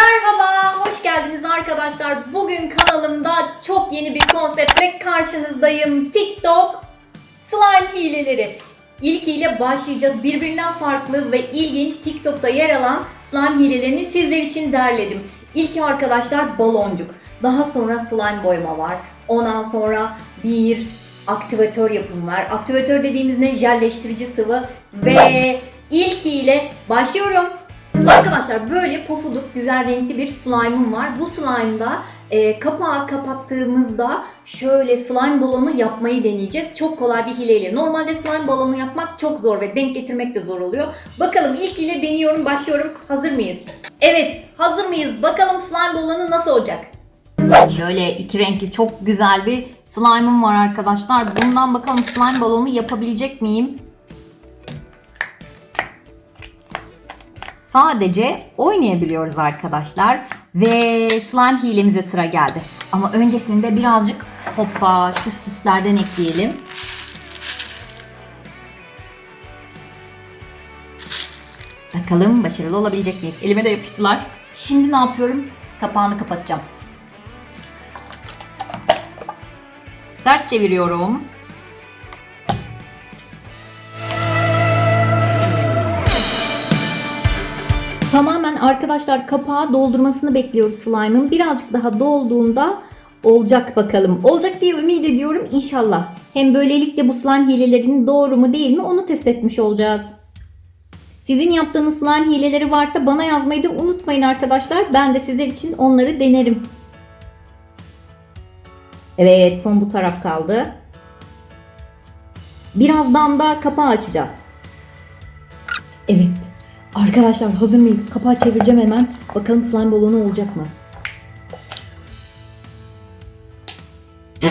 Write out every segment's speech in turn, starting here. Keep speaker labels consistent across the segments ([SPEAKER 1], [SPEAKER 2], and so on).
[SPEAKER 1] Merhaba, hoş geldiniz arkadaşlar. Bugün kanalımda çok yeni bir konseptle karşınızdayım. TikTok slime hileleri. İlk ile başlayacağız. Birbirinden farklı ve ilginç TikTok'ta yer alan slime hilelerini sizler için derledim. İlki arkadaşlar baloncuk. Daha sonra slime boyama var. Ondan sonra bir aktivatör yapımı var. Aktivatör dediğimiz ne? Jelleştirici sıvı. Ve ilk ile başlıyorum. Arkadaşlar böyle pofuduk güzel renkli bir slime'ım var. Bu slime'da e, kapağı kapattığımızda şöyle slime balonu yapmayı deneyeceğiz. Çok kolay bir hileyle. Normalde slime balonu yapmak çok zor ve denk getirmek de zor oluyor. Bakalım ilk ile deniyorum, başlıyorum. Hazır mıyız? Evet, hazır mıyız? Bakalım slime balonu nasıl olacak? Şöyle iki renkli çok güzel bir slime'ım var arkadaşlar. Bundan bakalım slime balonu yapabilecek miyim? Sadece oynayabiliyoruz arkadaşlar. Ve slime hilemize sıra geldi. Ama öncesinde birazcık hoppa şu süslerden ekleyelim. Bakalım başarılı olabilecek miyiz? Elime de yapıştılar. Şimdi ne yapıyorum? Kapağını kapatacağım. Ters çeviriyorum. Tamamen arkadaşlar kapağı doldurmasını bekliyoruz slime'ın. Birazcık daha dolduğunda olacak bakalım. Olacak diye ümit ediyorum inşallah. Hem böylelikle bu slime hilelerinin doğru mu değil mi onu test etmiş olacağız. Sizin yaptığınız slime hileleri varsa bana yazmayı da unutmayın arkadaşlar. Ben de sizler için onları denerim. Evet son bu taraf kaldı. Birazdan da kapağı açacağız. Arkadaşlar hazır mıyız? Kapağı çevireceğim hemen. Bakalım slime balonu olacak mı?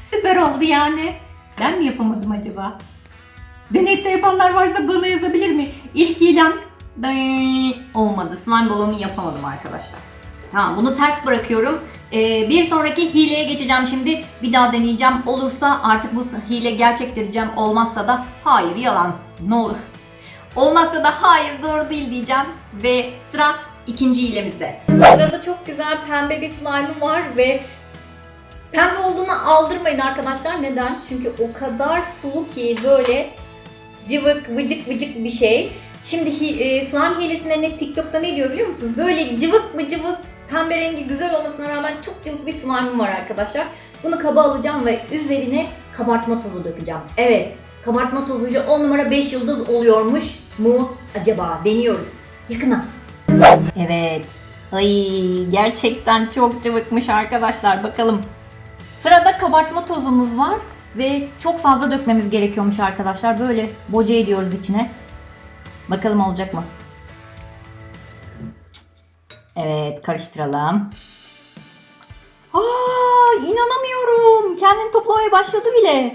[SPEAKER 1] Süper oldu yani. Ben mi yapamadım acaba? Denekte yapanlar varsa bana yazabilir mi? İlk hilem Day- olmadı. Slime balonu yapamadım arkadaşlar. Tamam bunu ters bırakıyorum. Ee, bir sonraki hileye geçeceğim şimdi. Bir daha deneyeceğim. Olursa artık bu hile gerçektireceğim. Olmazsa da hayır yalan. Ne olur. Olmazsa da hayır doğru değil diyeceğim. Ve sıra ikinci hilemizde. Sırada çok güzel pembe bir slime'ım var ve pembe olduğunu aldırmayın arkadaşlar. Neden? Çünkü o kadar sulu ki böyle cıvık vıcık vıcık bir şey. Şimdi e, slime hilesinde ne TikTok'ta ne diyor biliyor musunuz? Böyle cıvık mı cıvık pembe rengi güzel olmasına rağmen çok cıvık bir slime'ım var arkadaşlar. Bunu kaba alacağım ve üzerine kabartma tozu dökeceğim. Evet kabartma tozuyla 10 numara 5 yıldız oluyormuş mu acaba? Deniyoruz. Yakına. Evet. Ay gerçekten çok cıvıkmış arkadaşlar bakalım. Sırada kabartma tozumuz var ve çok fazla dökmemiz gerekiyormuş arkadaşlar. Böyle boca ediyoruz içine. Bakalım olacak mı? Evet karıştıralım. Aa inanamıyorum. Kendini toplamaya başladı bile.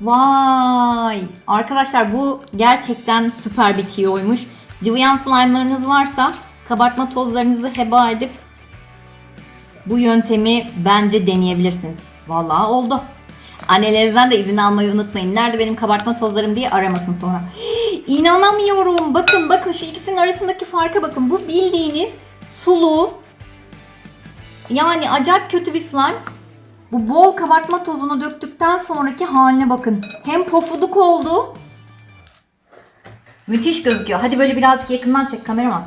[SPEAKER 1] Vay! Arkadaşlar bu gerçekten süper bir tiyoymuş. Cıvıyan slime'larınız varsa kabartma tozlarınızı heba edip bu yöntemi bence deneyebilirsiniz. Vallahi oldu. Annelerinizden de izin almayı unutmayın. Nerede benim kabartma tozlarım diye aramasın sonra. İnanamıyorum. Bakın bakın şu ikisinin arasındaki farka bakın. Bu bildiğiniz sulu yani acayip kötü bir slime. Bu bol kabartma tozunu döktükten sonraki haline bakın. Hem pofuduk oldu. Müthiş gözüküyor. Hadi böyle birazcık yakından çek kameraman.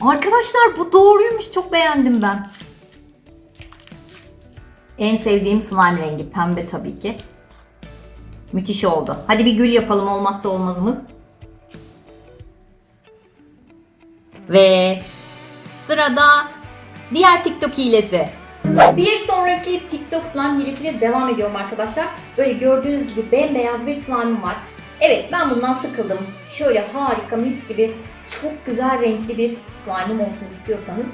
[SPEAKER 1] Arkadaşlar bu doğruymuş. Çok beğendim ben. En sevdiğim slime rengi. Pembe tabii ki. Müthiş oldu. Hadi bir gül yapalım olmazsa olmazımız. Ve sırada diğer TikTok hilesi. Bir sonraki TikTok slime hilesiyle devam ediyorum arkadaşlar. Böyle gördüğünüz gibi bembeyaz bir slime'ım var. Evet ben bundan sıkıldım. Şöyle harika mis gibi çok güzel renkli bir slime'ım olsun istiyorsanız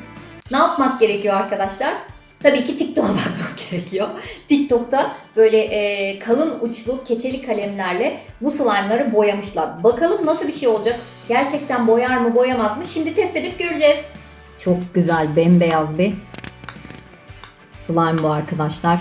[SPEAKER 1] ne yapmak gerekiyor arkadaşlar? Tabii ki TikTok'a bakmak gerekiyor. TikTok'ta böyle e, kalın uçlu keçeli kalemlerle bu slime'ları boyamışlar. Bakalım nasıl bir şey olacak? Gerçekten boyar mı boyamaz mı? Şimdi test edip göreceğiz. Çok güzel bembeyaz bir slime bu arkadaşlar.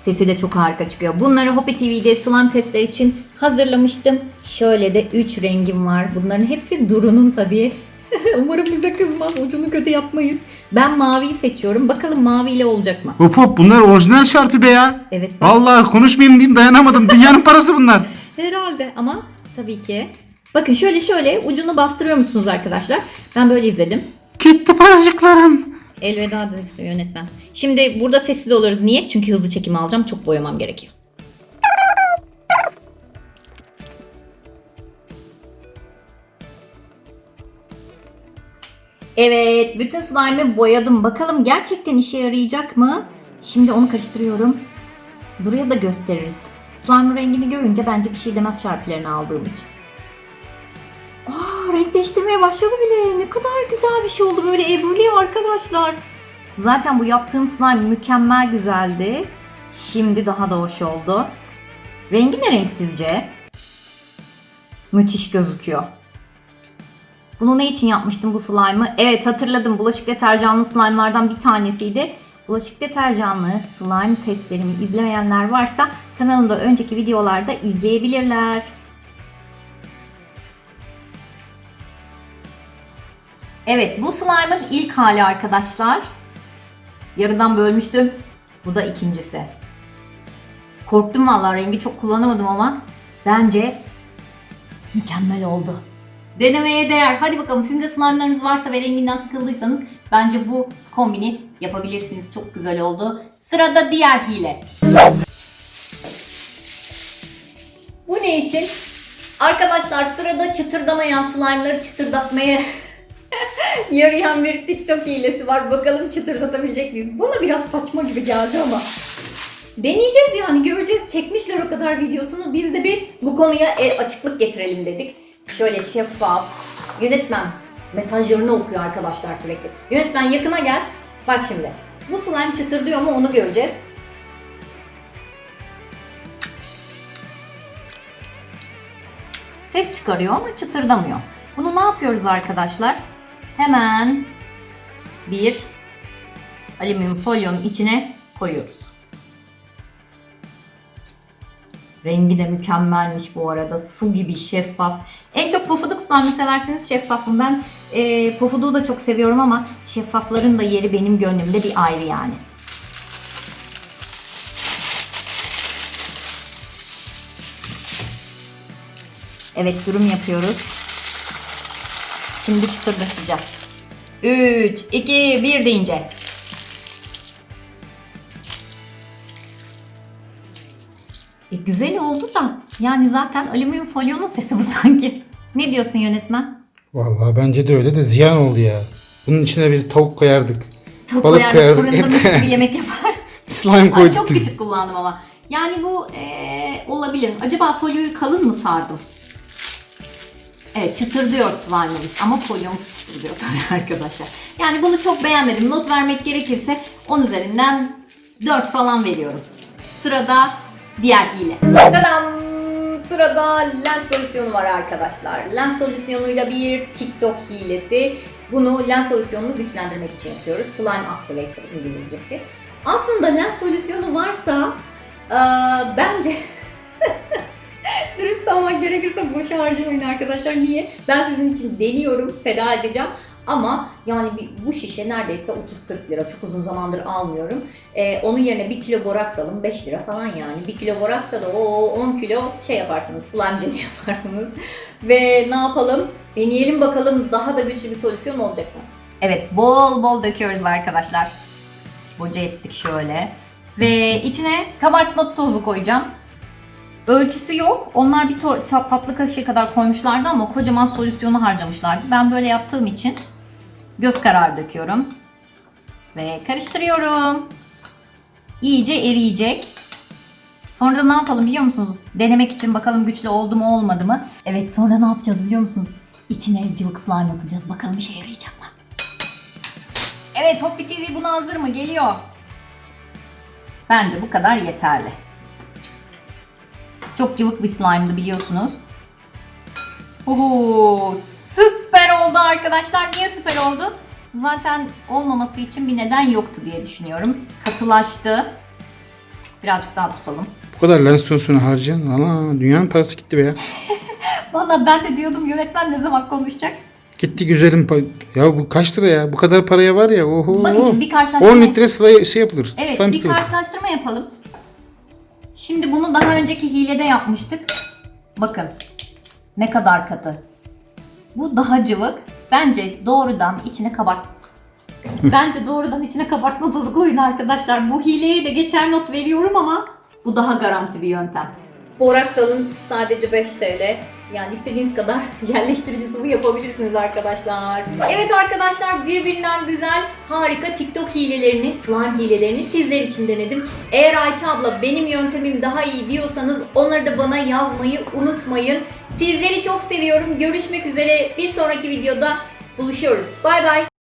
[SPEAKER 1] Sesi de çok harika çıkıyor. Bunları Hopi TV'de slime testler için hazırlamıştım. Şöyle de 3 rengim var. Bunların hepsi Duru'nun tabii. Umarım bize kızmaz. Ucunu kötü yapmayız. Ben maviyi seçiyorum. Bakalım maviyle olacak mı?
[SPEAKER 2] Hop hop bunlar orijinal şarpı be ya.
[SPEAKER 1] Evet. ben-
[SPEAKER 2] Vallahi konuşmayayım diyeyim dayanamadım. Dünyanın parası bunlar.
[SPEAKER 1] Herhalde ama tabii ki. Bakın şöyle şöyle ucunu bastırıyor musunuz arkadaşlar? Ben böyle izledim.
[SPEAKER 2] Gitti paracıklarım.
[SPEAKER 1] Elveda dedi yönetmen. Şimdi burada sessiz oluruz. Niye? Çünkü hızlı çekim alacağım. Çok boyamam gerekiyor. Evet, bütün slime'ı boyadım. Bakalım gerçekten işe yarayacak mı? Şimdi onu karıştırıyorum. Duru'ya da gösteririz. Slime rengini görünce bence bir şey demez şarpilerini aldığım için. Aa, başladı bile. Ne kadar güzel bir şey oldu. Böyle ebruluyor arkadaşlar. Zaten bu yaptığım slime mükemmel güzeldi. Şimdi daha da hoş oldu. Rengi ne renk sizce? Müthiş gözüküyor. Bunu ne için yapmıştım bu slime'ı? Evet hatırladım. Bulaşık deterjanlı slime'lardan bir tanesiydi. Bulaşık deterjanlı slime testlerimi izlemeyenler varsa kanalımda önceki videolarda izleyebilirler. Evet bu slime'ın ilk hali arkadaşlar. Yarıdan bölmüştüm. Bu da ikincisi. Korktum vallahi rengi çok kullanamadım ama bence mükemmel oldu. Denemeye değer. Hadi bakalım sizin de slime'larınız varsa ve renginden sıkıldıysanız bence bu kombini yapabilirsiniz. Çok güzel oldu. Sırada diğer hile. Bu ne için? Arkadaşlar sırada çıtırdamayan slime'ları çıtırdatmaya yarayan bir TikTok hilesi var. Bakalım çıtırdatabilecek miyiz? Bana biraz saçma gibi geldi ama. Deneyeceğiz yani göreceğiz. Çekmişler o kadar videosunu. Biz de bir bu konuya açıklık getirelim dedik. Şöyle şeffaf. Yönetmen mesajlarını okuyor arkadaşlar sürekli. Yönetmen yakına gel. Bak şimdi. Bu slime çıtırdıyor mu onu göreceğiz. Ses çıkarıyor ama çıtırdamıyor. Bunu ne yapıyoruz arkadaşlar? Hemen bir alüminyum folyonun içine koyuyoruz. Rengi de mükemmelmiş bu arada. Su gibi şeffaf. En çok pofuduk slime severseniz şeffafım. Ben e, pofuduğu da çok seviyorum ama şeffafların da yeri benim gönlümde bir ayrı yani. Evet durum yapıyoruz. Şimdi çıtırdatacağız. 3, 2, 1 deyince. E, güzel oldu da. Yani zaten alüminyum folyonun sesi bu sanki. Ne diyorsun yönetmen?
[SPEAKER 2] Vallahi bence de öyle de ziyan oldu ya. Bunun içine biz tavuk koyardık.
[SPEAKER 1] Tavuk
[SPEAKER 2] Balık
[SPEAKER 1] koyar,
[SPEAKER 2] koyardık.
[SPEAKER 1] fırında mis gibi yemek yapar.
[SPEAKER 2] Slime
[SPEAKER 1] Ay,
[SPEAKER 2] koyduk.
[SPEAKER 1] çok küçük kullandım ama. Yani bu eee, olabilir. Acaba folyoyu kalın mı sardım? Evet çıtırdıyor slime'ımız ama folyomuz çıtırdıyor tabii arkadaşlar. Yani bunu çok beğenmedim. Not vermek gerekirse 10 üzerinden 4 falan veriyorum. Sırada diğer hile. Tadam! Sırada lens solüsyonu var arkadaşlar. Lens solüsyonuyla bir TikTok hilesi. Bunu lens solüsyonunu güçlendirmek için yapıyoruz. Slime Activator İngilizcesi. Aslında lens solüsyonu varsa eee, bence Dürüst olmak gerekirse boş harcamayın arkadaşlar. Niye? Ben sizin için deniyorum, feda edeceğim. Ama yani bir- bu şişe neredeyse 30-40 lira. Çok uzun zamandır almıyorum. Ee, onun yerine 1 kilo boraks alın 5 lira falan yani. 1 kilo boraksa da o 10 kilo şey yaparsınız, slime jeli yaparsınız. Ve ne yapalım? Deneyelim bakalım daha da güçlü bir solüsyon olacak mı? Evet bol bol döküyoruz arkadaşlar. Boca ettik şöyle. Ve içine kabartma tozu koyacağım. Ölçüsü yok. Onlar bir tatlı kaşığı kadar koymuşlardı ama kocaman solüsyonu harcamışlardı. Ben böyle yaptığım için göz kararı döküyorum. Ve karıştırıyorum. İyice eriyecek. Sonra da ne yapalım biliyor musunuz? Denemek için bakalım güçlü oldu mu olmadı mı? Evet sonra ne yapacağız biliyor musunuz? İçine cıvık slime atacağız. Bakalım işe yarayacak mı? Evet Hoppi TV buna hazır mı? Geliyor. Bence bu kadar yeterli. Çok cıvık bir slime'dı biliyorsunuz. Oho, süper oldu arkadaşlar. Niye süper oldu? Zaten olmaması için bir neden yoktu diye düşünüyorum. Katılaştı. Birazcık daha tutalım.
[SPEAKER 2] Bu kadar lens sonsunu harcayan. Ana dünyanın parası gitti be ya.
[SPEAKER 1] Valla ben de diyordum yönetmen ne zaman konuşacak?
[SPEAKER 2] Gitti güzelim. Ya bu kaç lira ya? Bu kadar paraya var ya. Oho.
[SPEAKER 1] Bakın şimdi bir karşılaştırma-
[SPEAKER 2] 10 litre şey yapılır.
[SPEAKER 1] Evet bir karşılaştırma yapalım. Şimdi bunu daha önceki hilede yapmıştık. Bakın ne kadar katı. Bu daha cıvık. Bence doğrudan içine kabart. Bence doğrudan içine kabartma tozu koyun arkadaşlar. Bu hileye de geçer not veriyorum ama bu daha garanti bir yöntem. Boraks alın sadece 5 TL. Yani istediğiniz kadar yerleştirici sıvı yapabilirsiniz arkadaşlar. Evet arkadaşlar birbirinden güzel harika TikTok hilelerini, slime hilelerini sizler için denedim. Eğer Ayça abla benim yöntemim daha iyi diyorsanız onları da bana yazmayı unutmayın. Sizleri çok seviyorum. Görüşmek üzere. Bir sonraki videoda buluşuyoruz. Bay bay.